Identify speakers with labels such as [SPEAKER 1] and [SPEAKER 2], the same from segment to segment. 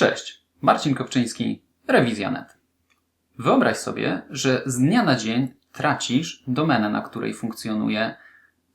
[SPEAKER 1] Cześć, Marcin Kopczyński, Rewizja.net. Wyobraź sobie, że z dnia na dzień tracisz domenę, na której funkcjonuje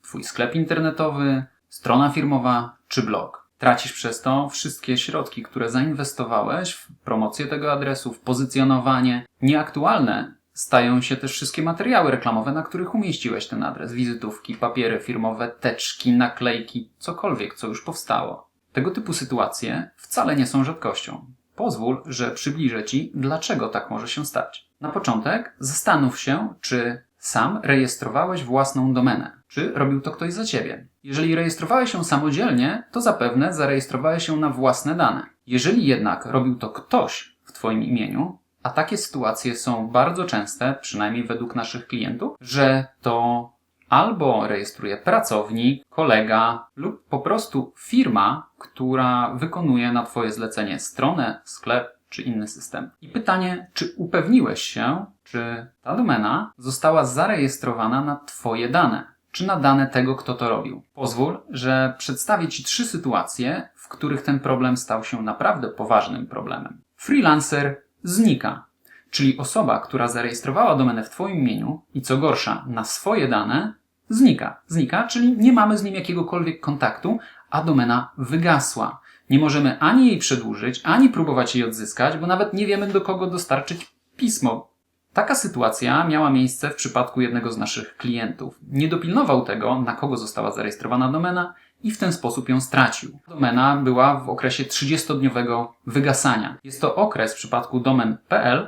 [SPEAKER 1] Twój sklep internetowy, strona firmowa czy blog. Tracisz przez to wszystkie środki, które zainwestowałeś w promocję tego adresu, w pozycjonowanie. Nieaktualne stają się też wszystkie materiały reklamowe, na których umieściłeś ten adres. Wizytówki, papiery firmowe, teczki, naklejki, cokolwiek, co już powstało. Tego typu sytuacje wcale nie są rzadkością. Pozwól, że przybliżę Ci, dlaczego tak może się stać. Na początek zastanów się, czy sam rejestrowałeś własną domenę, czy robił to ktoś za Ciebie. Jeżeli rejestrowałeś się samodzielnie, to zapewne zarejestrowałeś się na własne dane. Jeżeli jednak robił to ktoś w Twoim imieniu, a takie sytuacje są bardzo częste, przynajmniej według naszych klientów, że to albo rejestruje pracownik, kolega lub po prostu firma, która wykonuje na Twoje zlecenie stronę, sklep czy inny system. I pytanie, czy upewniłeś się, czy ta domena została zarejestrowana na Twoje dane, czy na dane tego, kto to robił. Pozwól, że przedstawię Ci trzy sytuacje, w których ten problem stał się naprawdę poważnym problemem. Freelancer znika czyli osoba, która zarejestrowała domenę w Twoim imieniu i co gorsza, na swoje dane, znika. Znika, czyli nie mamy z nim jakiegokolwiek kontaktu, a domena wygasła. Nie możemy ani jej przedłużyć, ani próbować jej odzyskać, bo nawet nie wiemy, do kogo dostarczyć pismo. Taka sytuacja miała miejsce w przypadku jednego z naszych klientów. Nie dopilnował tego, na kogo została zarejestrowana domena i w ten sposób ją stracił. Domena była w okresie 30-dniowego wygasania. Jest to okres w przypadku domen.pl,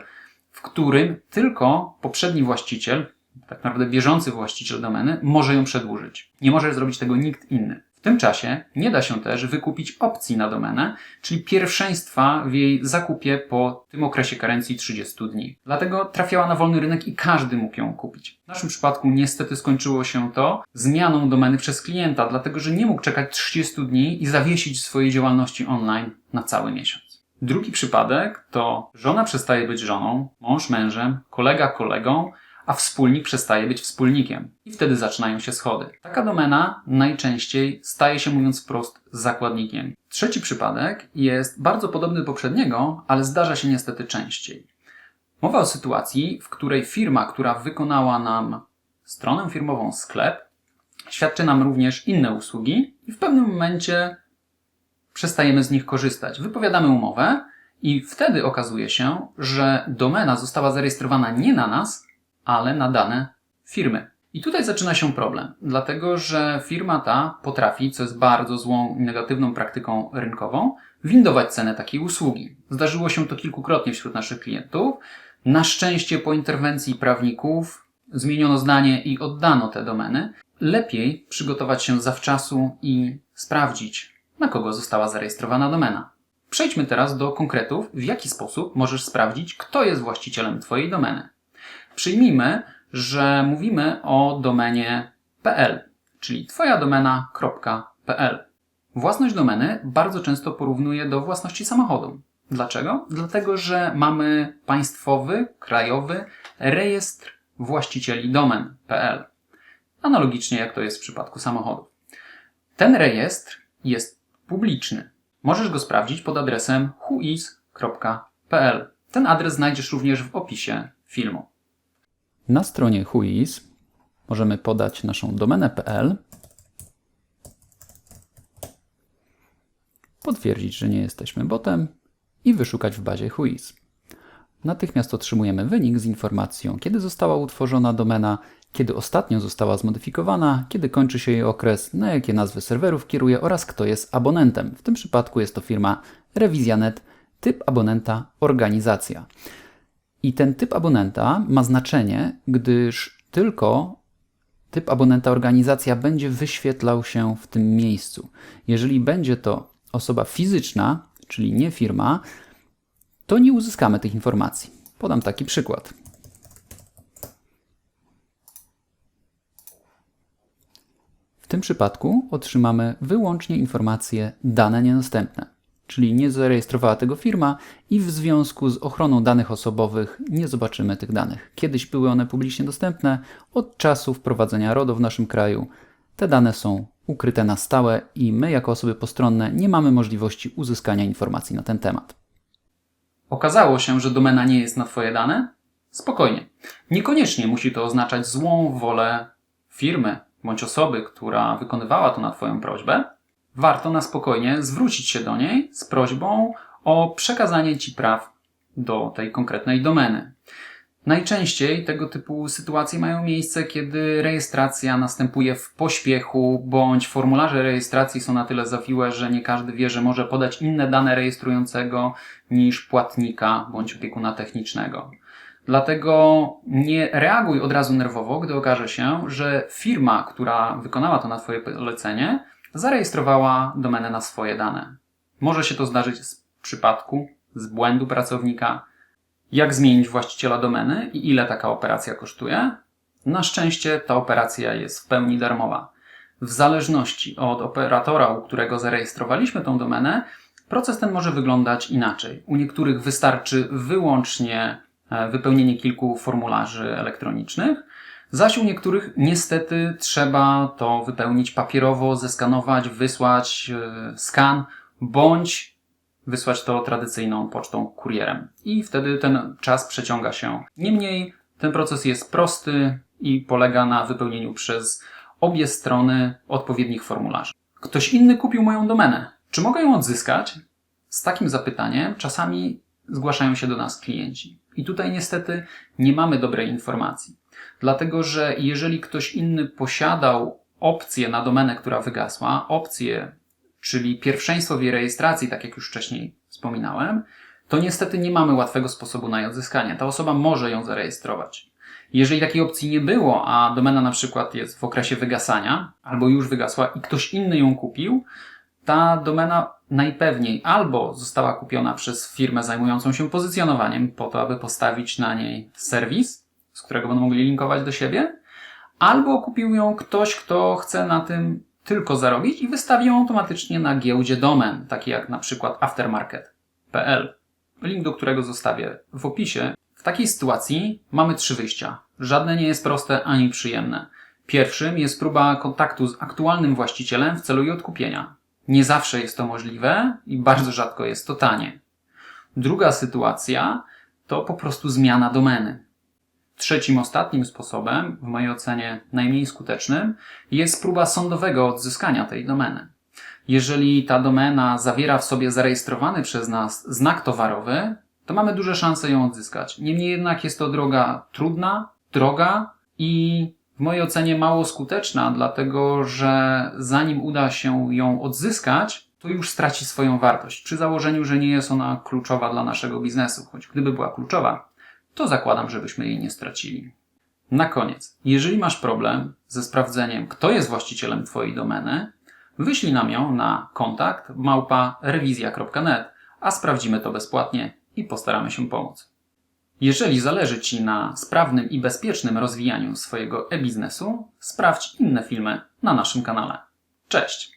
[SPEAKER 1] którym tylko poprzedni właściciel, tak naprawdę bieżący właściciel domeny, może ją przedłużyć. Nie może zrobić tego nikt inny. W tym czasie nie da się też wykupić opcji na domenę, czyli pierwszeństwa w jej zakupie po tym okresie karencji 30 dni. Dlatego trafiała na wolny rynek i każdy mógł ją kupić. W naszym przypadku niestety skończyło się to zmianą domeny przez klienta, dlatego że nie mógł czekać 30 dni i zawiesić swojej działalności online na cały miesiąc. Drugi przypadek to żona przestaje być żoną, mąż mężem, kolega kolegą, a wspólnik przestaje być wspólnikiem. I wtedy zaczynają się schody. Taka domena najczęściej staje się, mówiąc wprost, zakładnikiem. Trzeci przypadek jest bardzo podobny do poprzedniego, ale zdarza się niestety częściej. Mowa o sytuacji, w której firma, która wykonała nam stronę firmową, sklep, świadczy nam również inne usługi i w pewnym momencie przestajemy z nich korzystać. Wypowiadamy umowę i wtedy okazuje się, że domena została zarejestrowana nie na nas, ale na dane firmy. I tutaj zaczyna się problem, dlatego że firma ta potrafi, co jest bardzo złą i negatywną praktyką rynkową, windować cenę takiej usługi. Zdarzyło się to kilkukrotnie wśród naszych klientów. Na szczęście po interwencji prawników zmieniono zdanie i oddano te domeny. Lepiej przygotować się zawczasu i sprawdzić, na kogo została zarejestrowana domena. Przejdźmy teraz do konkretów, w jaki sposób możesz sprawdzić, kto jest właścicielem Twojej domeny. Przyjmijmy, że mówimy o domenie .pl, czyli Twoja domena.pl. Własność domeny bardzo często porównuje do własności samochodu. Dlaczego? Dlatego, że mamy państwowy, krajowy rejestr właścicieli domen.pl. Analogicznie jak to jest w przypadku samochodów. Ten rejestr jest publiczny. Możesz go sprawdzić pod adresem whois.pl. Ten adres znajdziesz również w opisie filmu. Na stronie whois możemy podać naszą domenę.pl, potwierdzić, że nie jesteśmy botem i wyszukać w bazie whois. Natychmiast otrzymujemy wynik z informacją, kiedy została utworzona domena, kiedy ostatnio została zmodyfikowana, kiedy kończy się jej okres, na jakie nazwy serwerów kieruje oraz kto jest abonentem. W tym przypadku jest to firma Rewizjanet, typ abonenta organizacja. I ten typ abonenta ma znaczenie, gdyż tylko typ abonenta organizacja będzie wyświetlał się w tym miejscu. Jeżeli będzie to osoba fizyczna, czyli nie firma, to nie uzyskamy tych informacji. Podam taki przykład. W tym przypadku otrzymamy wyłącznie informacje dane niedostępne, czyli nie zarejestrowała tego firma i w związku z ochroną danych osobowych nie zobaczymy tych danych. Kiedyś były one publicznie dostępne, od czasu wprowadzenia RODO w naszym kraju te dane są ukryte na stałe i my jako osoby postronne nie mamy możliwości uzyskania informacji na ten temat. Okazało się, że domena nie jest na Twoje dane? Spokojnie. Niekoniecznie musi to oznaczać złą wolę firmy bądź osoby, która wykonywała to na Twoją prośbę. Warto na spokojnie zwrócić się do niej z prośbą o przekazanie Ci praw do tej konkretnej domeny. Najczęściej tego typu sytuacje mają miejsce, kiedy rejestracja następuje w pośpiechu, bądź formularze rejestracji są na tyle zawiłe, że nie każdy wie, że może podać inne dane rejestrującego niż płatnika bądź opiekuna technicznego. Dlatego nie reaguj od razu nerwowo, gdy okaże się, że firma, która wykonała to na Twoje polecenie, zarejestrowała domenę na swoje dane. Może się to zdarzyć z przypadku, z błędu pracownika, jak zmienić właściciela domeny i ile taka operacja kosztuje. Na szczęście ta operacja jest w pełni darmowa. W zależności od operatora, u którego zarejestrowaliśmy tą domenę, proces ten może wyglądać inaczej. U niektórych wystarczy wyłącznie e, wypełnienie kilku formularzy elektronicznych, zaś u niektórych niestety trzeba to wypełnić papierowo, zeskanować, wysłać e, skan bądź wysłać to tradycyjną pocztą kurierem. I wtedy ten czas przeciąga się. Niemniej ten proces jest prosty i polega na wypełnieniu przez obie strony odpowiednich formularzy. Ktoś inny kupił moją domenę. Czy mogę ją odzyskać? Z takim zapytaniem czasami zgłaszają się do nas klienci. I tutaj niestety nie mamy dobrej informacji. Dlatego, że jeżeli ktoś inny posiadał opcję na domenę, która wygasła, opcję czyli pierwszeństwo w jej rejestracji, tak jak już wcześniej wspominałem, to niestety nie mamy łatwego sposobu na jej odzyskanie. Ta osoba może ją zarejestrować. Jeżeli takiej opcji nie było, a domena na przykład jest w okresie wygasania, albo już wygasła i ktoś inny ją kupił, ta domena najpewniej albo została kupiona przez firmę zajmującą się pozycjonowaniem, po to, aby postawić na niej serwis, z którego będą mogli linkować do siebie, albo kupił ją ktoś, kto chce na tym tylko zarobić i wystawi ją automatycznie na giełdzie domen, takie jak na przykład aftermarket.pl, link do którego zostawię w opisie. W takiej sytuacji mamy trzy wyjścia. Żadne nie jest proste ani przyjemne. Pierwszym jest próba kontaktu z aktualnym właścicielem w celu jej odkupienia. Nie zawsze jest to możliwe i bardzo rzadko jest to tanie. Druga sytuacja to po prostu zmiana domeny. Trzecim, ostatnim sposobem, w mojej ocenie najmniej skutecznym, jest próba sądowego odzyskania tej domeny. Jeżeli ta domena zawiera w sobie zarejestrowany przez nas znak towarowy, to mamy duże szanse ją odzyskać. Niemniej jednak jest to droga trudna, droga i w mojej ocenie mało skuteczna, dlatego że zanim uda się ją odzyskać, to już straci swoją wartość. Przy założeniu, że nie jest ona kluczowa dla naszego biznesu, choć gdyby była kluczowa, to zakładam, żebyśmy jej nie stracili. Na koniec, jeżeli masz problem ze sprawdzeniem, kto jest właścicielem Twojej domeny, wyślij nam ją na kontakt małpa rewizja.net, a sprawdzimy to bezpłatnie i postaramy się pomóc. Jeżeli zależy Ci na sprawnym i bezpiecznym rozwijaniu swojego e-biznesu, sprawdź inne filmy na naszym kanale. Cześć!